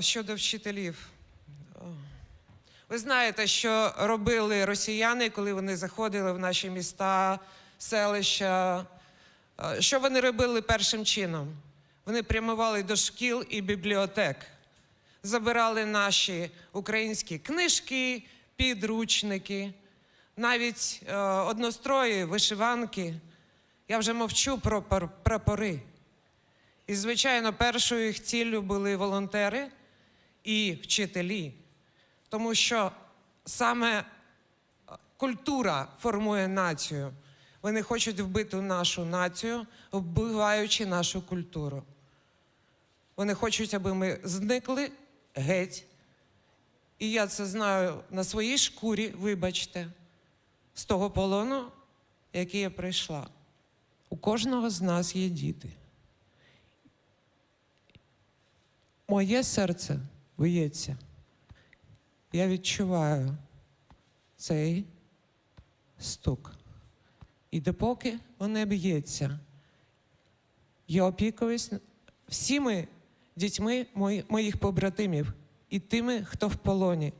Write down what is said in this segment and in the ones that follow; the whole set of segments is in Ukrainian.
Щодо вчителів. Ви знаєте, що робили росіяни, коли вони заходили в наші міста, селища. Що вони робили першим чином? Вони прямували до шкіл і бібліотек, забирали наші українські книжки, підручники, навіть е, однострої, вишиванки. Я вже мовчу про прапори. І, звичайно, першою їх ціллю були волонтери і вчителі, тому що саме е, культура формує націю. Вони хочуть вбити нашу націю, вбиваючи нашу культуру. Вони хочуть, аби ми зникли геть. І я це знаю на своїй шкурі, вибачте, з того полону, який я прийшла. У кожного з нас є діти. Моє серце б'ється. Я відчуваю цей стук. І допоки воно б'ється, я опікуюсь всіми дітьми моїх побратимів і тими, хто в полоні,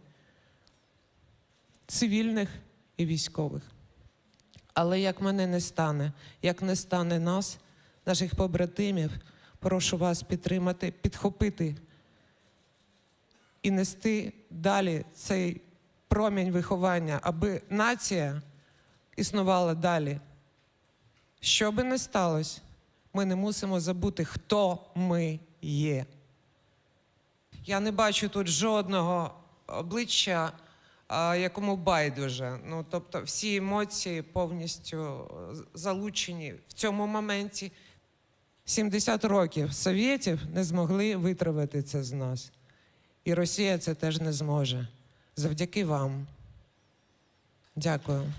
цивільних і військових. Але як мене не стане, як не стане нас, наших побратимів, прошу вас підтримати, підхопити і нести далі цей промінь виховання, аби нація існувала далі. Що би не сталося, ми не мусимо забути, хто ми є. Я не бачу тут жодного обличчя, якому байдуже. Ну, тобто всі емоції повністю е, залучені в цьому моменті. 70 років совєтів не змогли витравити це з нас. І Росія це теж не зможе. Завдяки вам. Дякую.